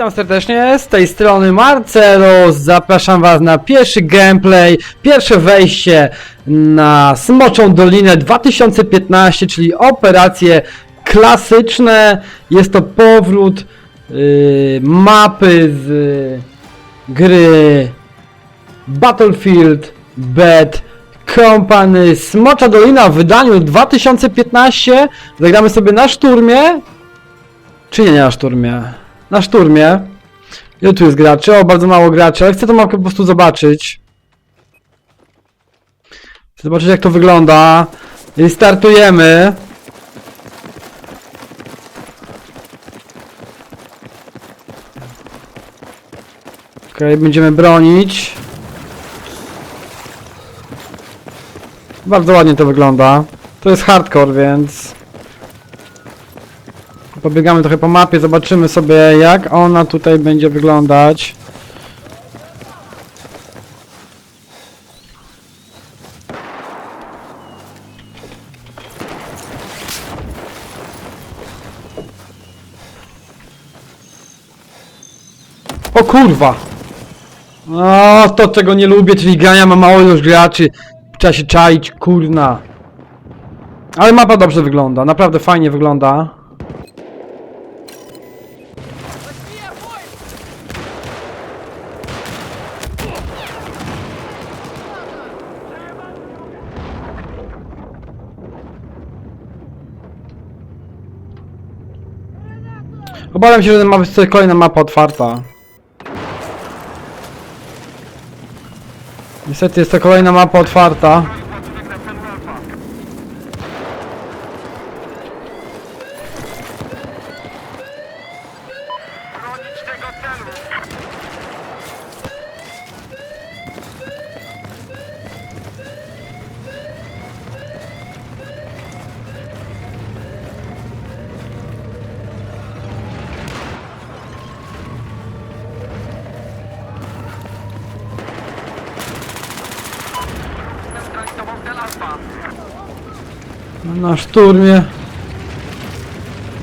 Witam serdecznie, z tej strony Marcelos, zapraszam was na pierwszy gameplay, pierwsze wejście na Smoczą Dolinę 2015, czyli operacje klasyczne, jest to powrót yy, mapy z yy, gry Battlefield Bad Company. Smocza Dolina w wydaniu 2015, zagramy sobie na szturmie, czy nie na szturmie? Na szturmie. Ile tu jest graczy? O, bardzo mało graczy, ale chcę tą mapkę po prostu zobaczyć. Chcę zobaczyć jak to wygląda. I startujemy. Okej, będziemy bronić. Bardzo ładnie to wygląda. To jest hardcore, więc... Pobiegamy trochę po mapie, zobaczymy sobie jak ona tutaj będzie wyglądać. O kurwa! O, to czego nie lubię, czyli grania ma mało ilość graczy. Trzeba się czaić, kurna. Ale mapa dobrze wygląda, naprawdę fajnie wygląda. Obawiam się, że ma być kolejna mapa otwarta. Niestety jest to kolejna mapa otwarta. Na szturmie.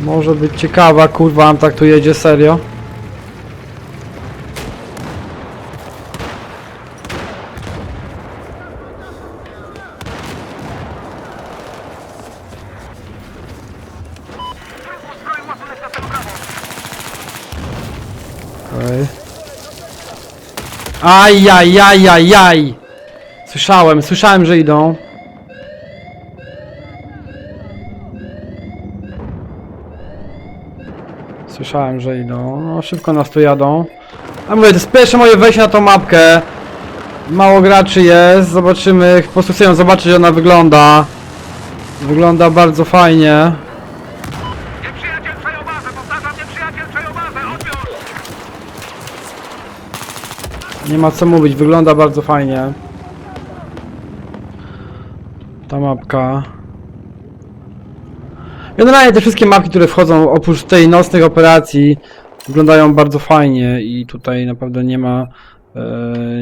Może być ciekawa, kurwa, on tak tu jedzie, serio. Okej. Ajajajajaj! Słyszałem, słyszałem, że idą. Słyszałem, że idą. No, szybko nas tu jadą. A mówię, to jest pierwsze moje wejście na tą mapkę. Mało graczy jest, zobaczymy. Po prostu chcę ją zobaczyć, jak ona wygląda. Wygląda bardzo fajnie. Nieprzyjaciel przejął bazę, powtarzam, nieprzyjaciel przejął bazę, odbiór! Nie ma co mówić, wygląda bardzo fajnie. Ta mapka. Generalnie te wszystkie mapki, które wchodzą oprócz tej nocnych operacji wyglądają bardzo fajnie i tutaj naprawdę nie ma e,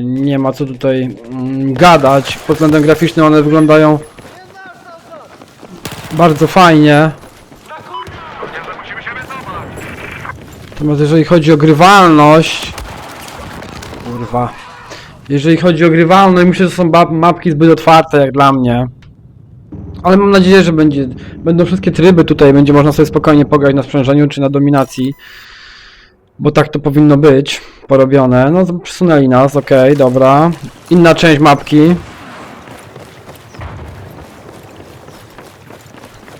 nie ma co tutaj mm, gadać. Pod względem graficznym one wyglądają bardzo fajnie. Natomiast jeżeli chodzi o grywalność... Kurwa. Jeżeli chodzi o grywalność, myślę, że są mapki zbyt otwarte jak dla mnie. Ale mam nadzieję, że będzie, będą wszystkie tryby tutaj, będzie można sobie spokojnie pograć na sprzężeniu czy na dominacji. Bo tak to powinno być porobione. No przesunęli nas, okej, dobra. Inna część mapki.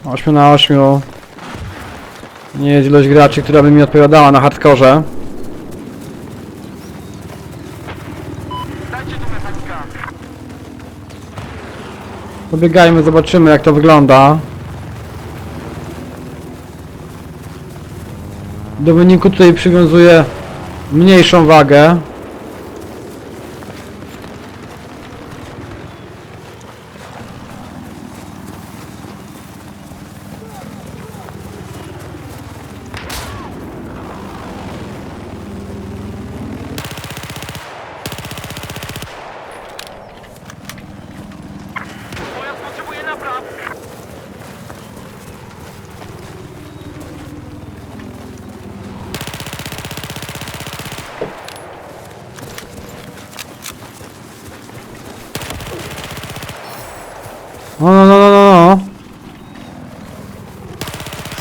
8 na 8. Nie jest ilość graczy, która by mi odpowiadała na hardkorze. Pobiegajmy, zobaczymy jak to wygląda. Do wyniku tutaj przywiązuję mniejszą wagę.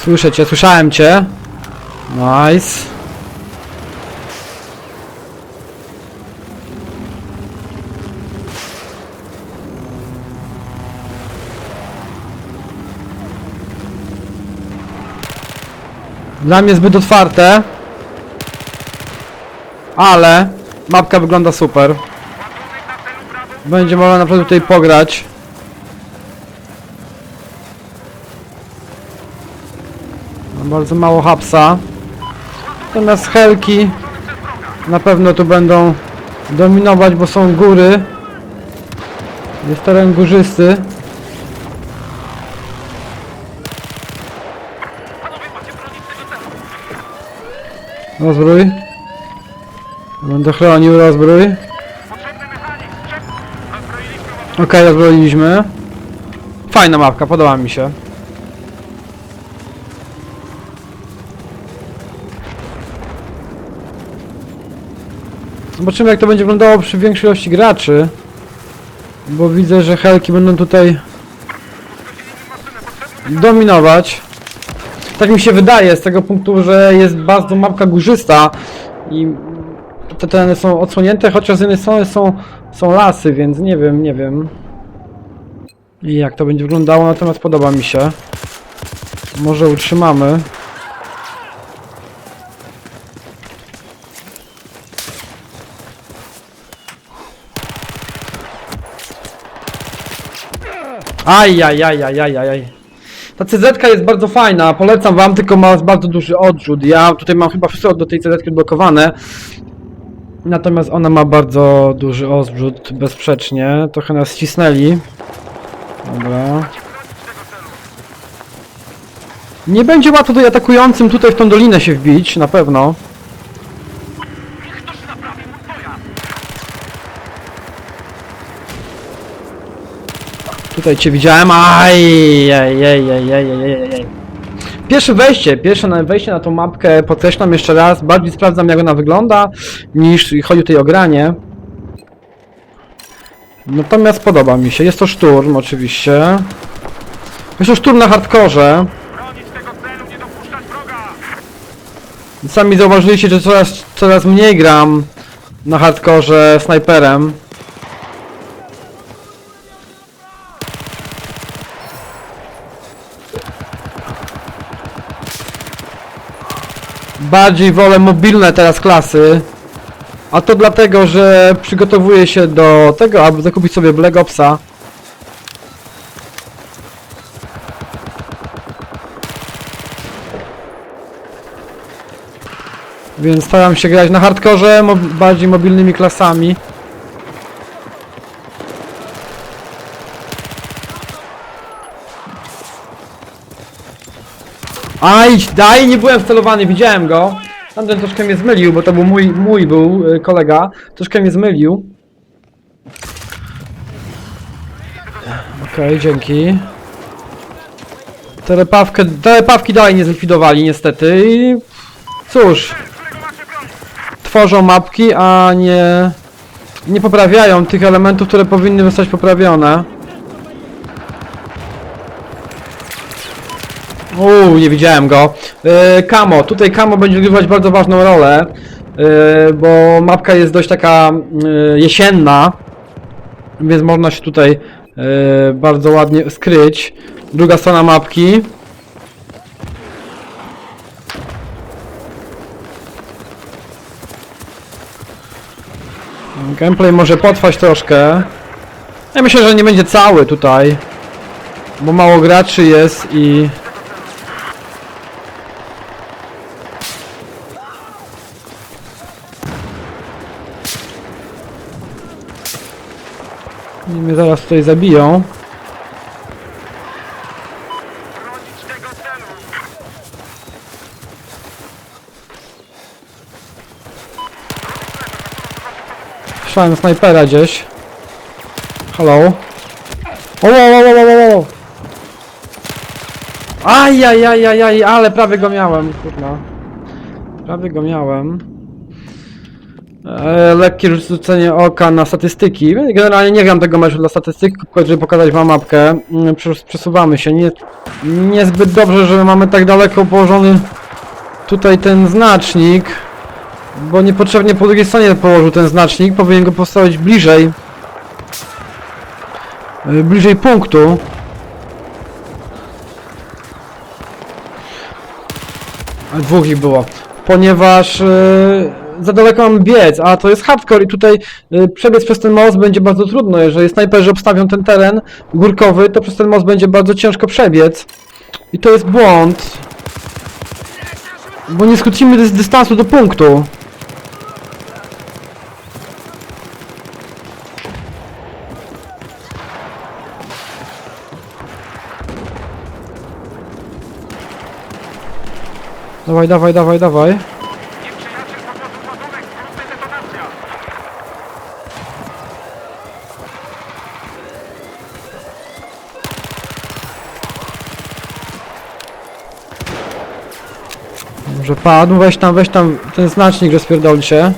Słyszę cię, słyszałem cię. Nice. Dla mnie zbyt otwarte. Ale mapka wygląda super. Będzie można naprawdę tutaj pograć. Bardzo mało hapsa. Natomiast helki na pewno tu będą dominować, bo są góry. Jest teren górzysty. Rozbrój. Będę chronił rozbrój. Okej, rozbroiliśmy. Fajna mapka, podoba mi się. Zobaczymy jak to będzie wyglądało przy większej ilości graczy. Bo widzę, że helki będą tutaj dominować. Tak mi się wydaje z tego punktu, że jest bardzo mapka górzysta i te tereny są odsłonięte, chociaż z jednej strony są, są lasy, więc nie wiem, nie wiem. I jak to będzie wyglądało, natomiast podoba mi się. Może utrzymamy. Aj, aj, aj, aj, aj, aj, aj. Ta CZ jest bardzo fajna, polecam wam, tylko ma bardzo duży odrzut. Ja tutaj mam chyba wszystko do tej CZ odblokowane. Natomiast ona ma bardzo duży odrzut, bezsprzecznie. Trochę nas ścisnęli. Dobra. Nie będzie łatwo tutaj atakującym tutaj w tą dolinę się wbić, na pewno. Ktoś naprawi mój pojazd. Tutaj cię widziałem. Aj, aj, aj, aj, aj, aj, aj, aj. Pierwsze wejście, pierwsze na- wejście na tą mapkę podkreślam jeszcze raz, bardziej sprawdzam jak ona wygląda, niż chodzi tutaj o granie. Natomiast podoba mi się, jest to szturm oczywiście. Jest to szturm na hardkorze. Bronić tego celu, nie dopuszczać wroga. Sami zauważyliście, że coraz, coraz mniej gram na hardkorze snajperem. Bardziej wolę mobilne teraz klasy. A to dlatego, że przygotowuję się do tego, aby zakupić sobie Black Opsa. Więc staram się grać na hardkorze, mo bardziej mobilnymi klasami. Aj, daj, nie byłem wcelowany, widziałem go. Tamten troszkę mnie zmylił, bo to był mój, mój był y, kolega. Troszkę mnie zmylił. Okej, dzięki. Telepawkę, telepawki dalej nie zlikwidowali niestety i cóż, tworzą mapki, a nie, nie poprawiają tych elementów, które powinny zostać poprawione. Uuu, nie widziałem go. Yy, Kamo, tutaj Kamo będzie odgrywać bardzo ważną rolę, yy, bo mapka jest dość taka yy, jesienna, więc można się tutaj yy, bardzo ładnie skryć. Druga strona mapki. Gameplay może potrwać troszkę. Ja myślę, że nie będzie cały tutaj. Bo mało graczy jest i... mnie zaraz tutaj zabiją. Słyszałem snajpera gdzieś. Hello? O, o, o, o, o, o. Aj, aj, aj, aj, aj, ale prawie go miałem, kurwa. Prawie go miałem. Lekkie rzucenie oka na statystyki. Generalnie nie gram tego meczu dla statystyk, żeby pokazać wam mapkę. Mm, przes- Przesuwamy się. Nie, niezbyt dobrze, że mamy tak daleko położony tutaj ten znacznik. Bo niepotrzebnie po drugiej stronie położył ten znacznik. Powinien go postawić bliżej. e, Bliżej punktu. Dwóch ich było. Ponieważ e, za daleko mam biec, a to jest hardcore i tutaj e, przebiec przez ten most będzie bardzo trudno. Jeżeli snajperzy obstawią ten teren górkowy, to przez ten most będzie bardzo ciężko przebiec. I to jest błąd. Bo nie skrócimy dys dystansu do punktu. Dawaj, dawaj, dawaj, dawaj. Nieprzyjaciel podłożył ładunek, wkrótce detonacja. Może padł, weź tam, weź tam ten znacznik rozpierdol się.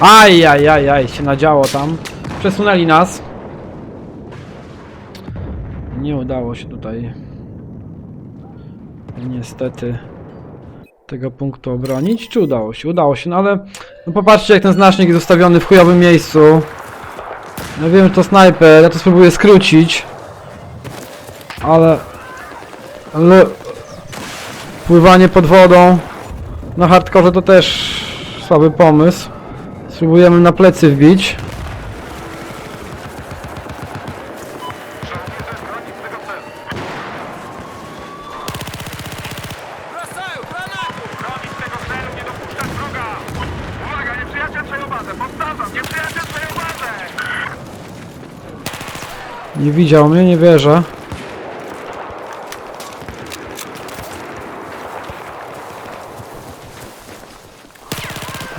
Aj, aj, aj, aj, się nadziało tam. Przesunęli nas. Nie udało się tutaj. Niestety tego punktu obronić, czy udało się? Udało się, no ale no popatrzcie jak ten znacznik jest ustawiony w chujowym miejscu. Ja wiem, że to snajper, ja to spróbuję skrócić. Ale... Ale... Pływanie pod wodą na hardkorze to też słaby pomysł. Spróbujemy na plecy wbić. Żołnierze bronić tego celu. Bronić tego celu, nie dopuszczać wroga. Uwaga, nieprzyjaciel przejął bazę. Powtarzam, nieprzyjaciel przejął bazę. Nie widział mnie, nie wierzę.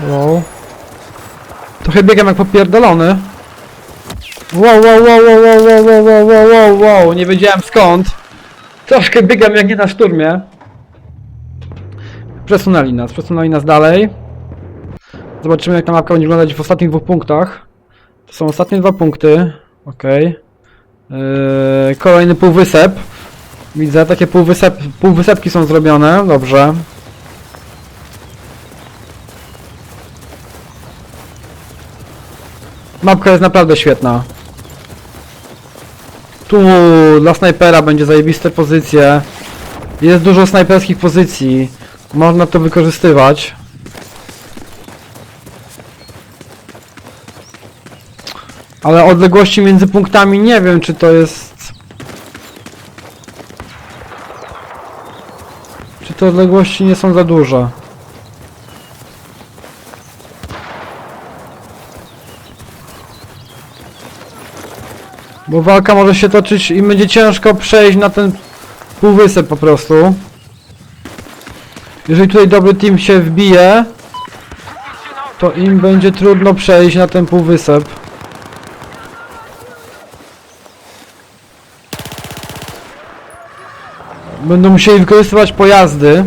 Wow. Trochę biegam jak popierdolony. Wow, wow, wow, wow, wow, wow, wow, wow, wow, wow, wow, nie wiedziałem skąd. Troszkę biegam jak nie na szturmie. Przesunęli nas, przesunęli nas dalej. Zobaczymy jak ta mapka będzie wyglądać w ostatnich dwóch punktach. To są ostatnie dwa punkty. Okej. Yy, kolejny półwysep. Widzę, takie półwysep, półwysepki są zrobione, dobrze. Mapka jest naprawdę świetna. Tu dla snajpera będzie zajebiste pozycje. Jest dużo snajperskich pozycji. Można to wykorzystywać. Ale odległości między punktami nie wiem, czy to jest. Czy te odległości nie są za duże? Bo walka może się toczyć i będzie ciężko przejść na ten półwysep po prostu. Jeżeli tutaj dobry team się wbije, to im będzie trudno przejść na ten półwysep. Będą musieli wykorzystywać pojazdy.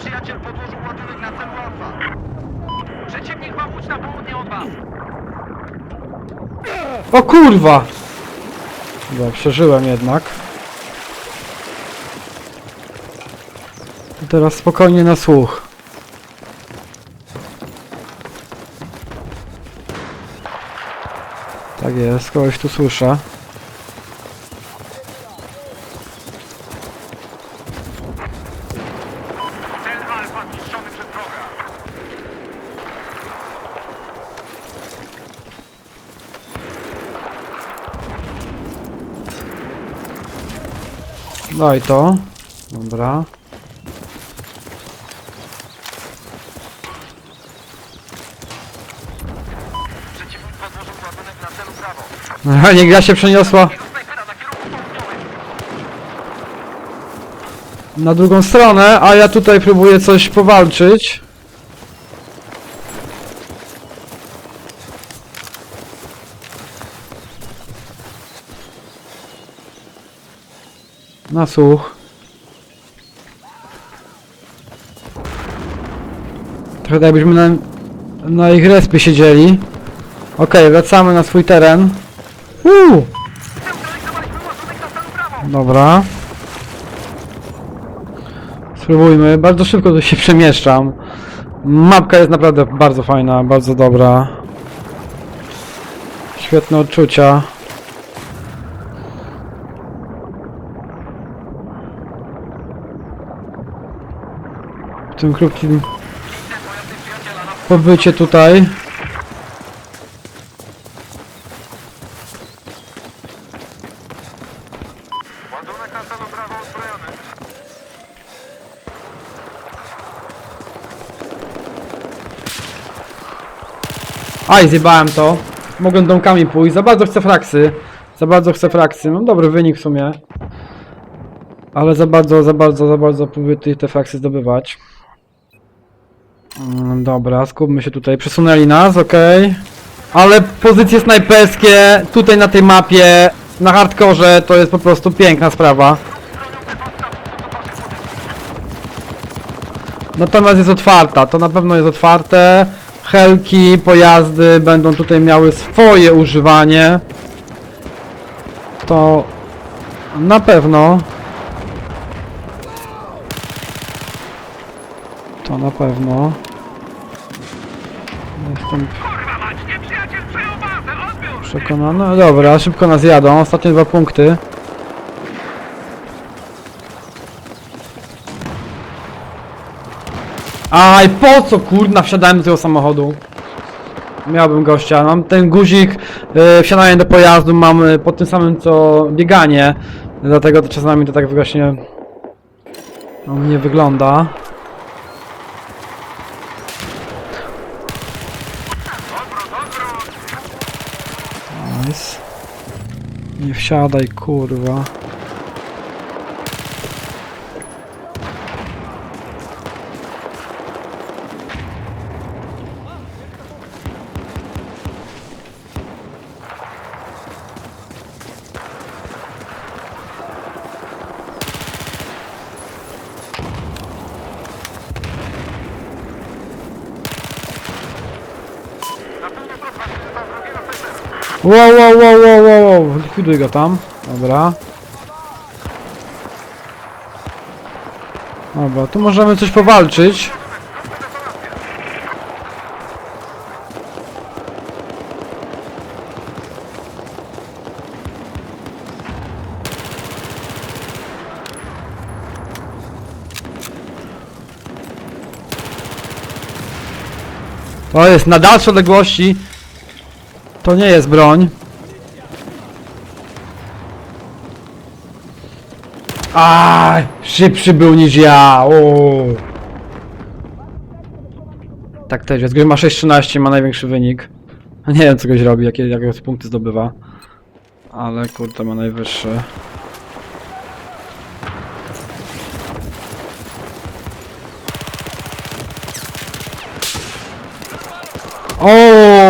Przyjaciel podłożył ładunek na celu Alfa. Przeciwnik ma łódź na południe od was. O kurwa! Dobra, przeżyłem jednak. Teraz spokojnie na słuch. Tak jest, kogoś tu słyszę. Cel Alfa zniszczony przez wroga. Daj to. Dobra. Przeciwnik podłożył ładunek na celu prawo. Aha, nie gra się przeniosła na drugą stronę, a ja tutaj próbuję coś powalczyć. Na słuch. Trochę jakbyśmy na, na ich respie siedzieli. Okej, wracamy na swój teren. Uuu! Dobra. Spróbujmy. Bardzo szybko tu się przemieszczam. Mapka jest naprawdę bardzo fajna, bardzo dobra. Świetne odczucia. W tym krótkim pobycie tutaj. Ładunek na stanu prawo uzbrojony. Aj, zjebałem to. Mogłem domkami pójść. Za bardzo chcę fraksy. Za bardzo chcę fraksy. Mam dobry wynik w sumie. Ale za bardzo, za bardzo, za bardzo próbuję te fraksy zdobywać. Mm, dobra, skupmy się tutaj. Przesunęli nas, okej. Ale pozycje snajperskie tutaj na tej mapie, na hardkorze, to jest po prostu piękna sprawa. Natomiast jest otwarta, to na pewno jest otwarte. Helki, pojazdy będą tutaj miały swoje używanie. To na pewno. To na pewno. Jestem przekonany. No Dobra, szybko nas jadą. Ostatnie dwa punkty. Aj, po co kurna wsiadałem do tego samochodu? Miałbym gościa. Mam ten guzik yy, wsiadanie do pojazdu mam y, pod tym samym co bieganie. Dlatego to czasami to tak właśnie u mnie wygląda. Nice. Nie wsiadaj, kurwa. Wow, wow, wow, wow, wow, wow. Likwiduj go tam. Dobra. Dobra, tu możemy coś powalczyć. To jest na dalsze odległości. To nie jest broń. Aj, szybszy był niż ja. O. Tak też jest. Gry ma 6-13, ma największy wynik. Nie wiem co goś robi, jakie, jakie punkty zdobywa. Ale kurde ma najwyższy. O!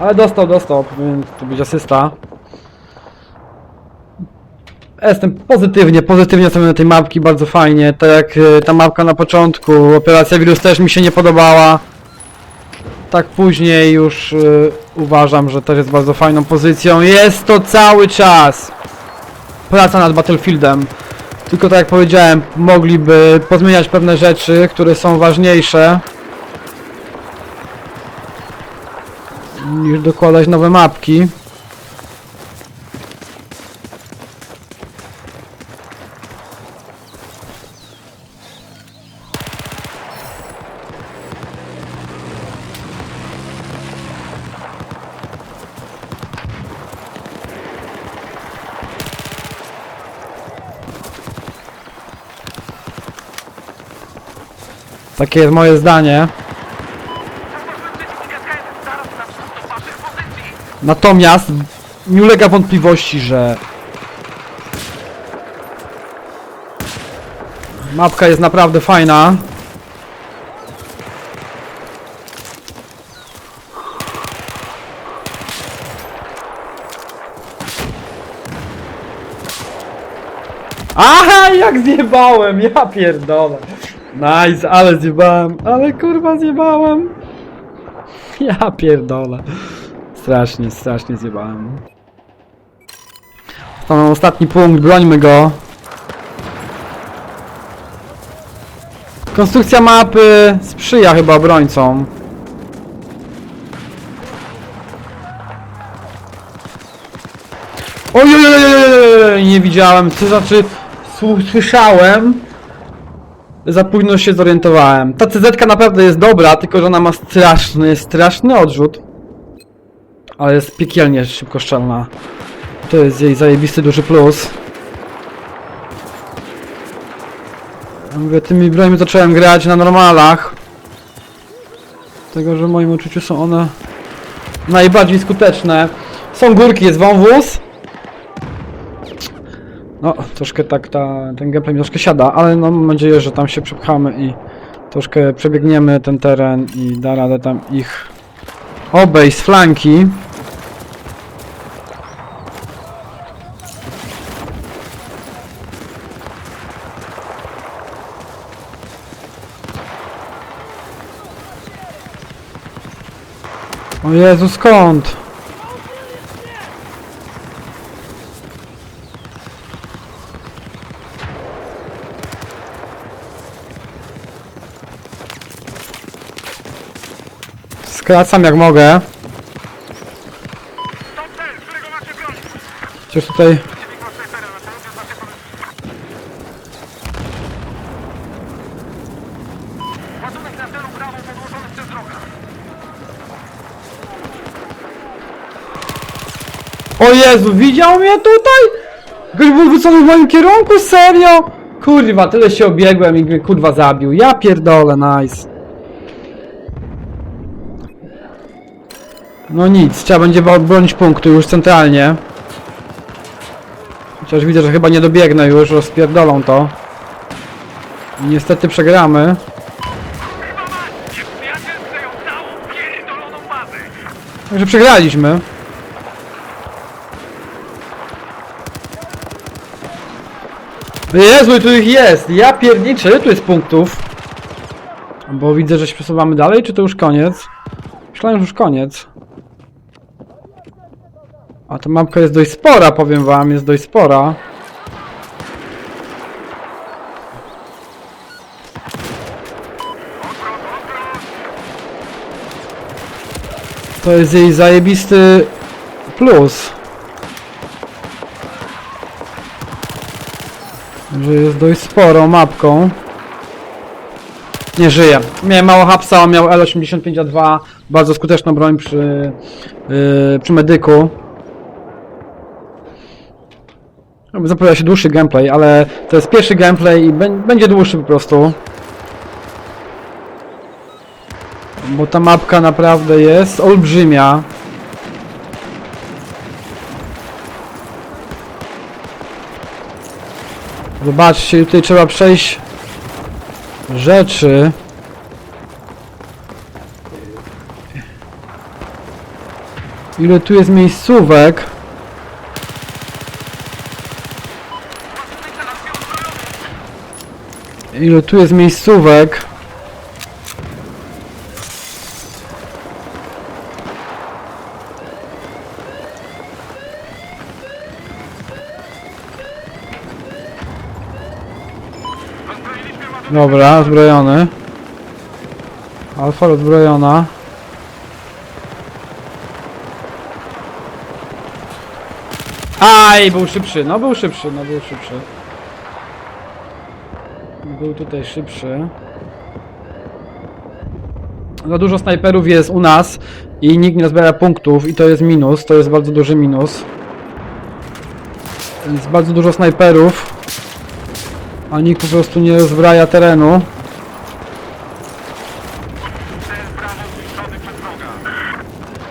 Ale dostał, dostał, powinien to być asysta. Jestem pozytywnie, pozytywnie nastawiony tej mapki, bardzo fajnie. Tak jak e, ta mapka na początku, Operacja Wirus też mi się nie podobała. Tak później już e, uważam, że też jest bardzo fajną pozycją. Jest to cały czas praca nad Battlefieldem. Tylko tak jak powiedziałem, mogliby pozmieniać pewne rzeczy, które są ważniejsze. Niż dokładać nowe mapki. Takie jest moje zdanie. Natomiast nie ulega wątpliwości, że mapka jest naprawdę fajna. Aha, jak zjebałem, ja pierdolę. Nice, ale zjebałem, ale kurwa zjebałem. Ja pierdolę. Strasznie, strasznie zjebałem. To mam ostatni punkt, brońmy go. Konstrukcja mapy sprzyja chyba obrońcom. Ojej, nie widziałem, to znaczy słyszałem. Za późno się zorientowałem. Ta CZ naprawdę jest dobra, tylko że ona ma straszny, straszny odrzut. Ale jest piekielnie szybkoszczelna. To jest jej zajebisty duży plus. Ja mówię, tymi brońmi zacząłem grać na normalach. Dlatego, że w moim uczuciu są one najbardziej skuteczne. Są górki, jest wąwóz. No, troszkę tak ta, ten gameplay mi troszkę siada, ale no, mam nadzieję, że tam się przepchamy i troszkę przebiegniemy ten teren i da radę tam ich obejść z flanki. O Jezu, skąd? Skracam jak mogę. Chociaż tutaj... Przeciwnik ma snajpera na celu, więc macie pomysł. Ładunek na celu prawą podłożony przez wroga. O Jezu, widział mnie tutaj? Ktoś był wrzucony w moim kierunku? Serio? Kurwa, tyle się obiegłem i mnie kurwa zabił. Ja pierdolę, nice. No nic, trzeba będzie wa- bronić punktu już centralnie. Chociaż widzę, że chyba nie dobiegnę już, rozpierdolą to. I niestety przegramy. Chyba mać! Niech przyjaciel przejął całą pierdoloną bazę. Także przegraliśmy. Jezu, tu ich jest! Ja pierniczę, ile tu jest punktów? Bo widzę, że się przesuwamy dalej, czy to już koniec? Myślałem, że już koniec. A ta mapka jest dość spora, powiem wam, jest dość spora. To jest jej zajebisty plus. Że jest dość sporą mapką. Nie żyje. Miałem mało hapsa, miał L85A2, bardzo skuteczną broń przy, yy, przy medyku. Zapowiada się dłuższy gameplay, ale to jest pierwszy gameplay i bę- będzie dłuższy po prostu. Bo ta mapka naprawdę jest olbrzymia. Zobaczcie, tutaj trzeba przejść rzeczy. Ile tu jest miejscówek? Ile tu jest miejscówek? Dobra, zbrojony. Alfa rozbrojona. Aj, był szybszy, no był szybszy, no był szybszy. Był tutaj szybszy. Za dużo snajperów jest u nas i nikt nie zbiera punktów i to jest minus, to jest bardzo duży minus. Jest bardzo dużo snajperów, a nikt po prostu nie rozbraja terenu.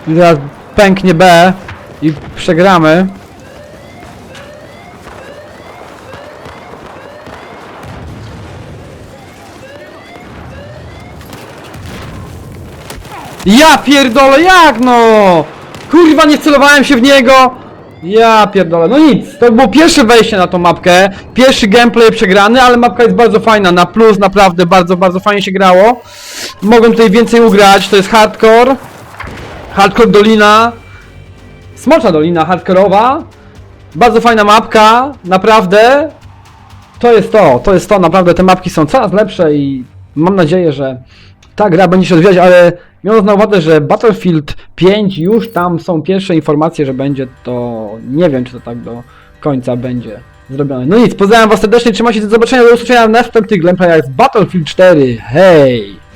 I teraz pęknie B. i przegramy. Ja pierdolę, jak no! Kurwa, nie celowałem się w niego! Ja pierdolę, no nic, to było pierwsze wejście na tą mapkę, pierwszy gameplay przegrany, ale mapka jest bardzo fajna, na plus naprawdę bardzo, bardzo fajnie się grało. Mogłem tutaj więcej ugrać, to jest hardcore, hardcore dolina, smocza dolina hardkorowa, bardzo fajna mapka, naprawdę, to jest to, to jest to, naprawdę te mapki są coraz lepsze i mam nadzieję, że ta gra będzie się rozwijać, ale biorąc na uwagę, że Battlefield 5 już tam są pierwsze informacje, że będzie to, nie wiem czy to tak do końca będzie zrobione. No nic, pozdrawiam was serdecznie, trzymajcie się, do zobaczenia, do usłyszenia w następnych gameplayach z Battlefield 4, hej!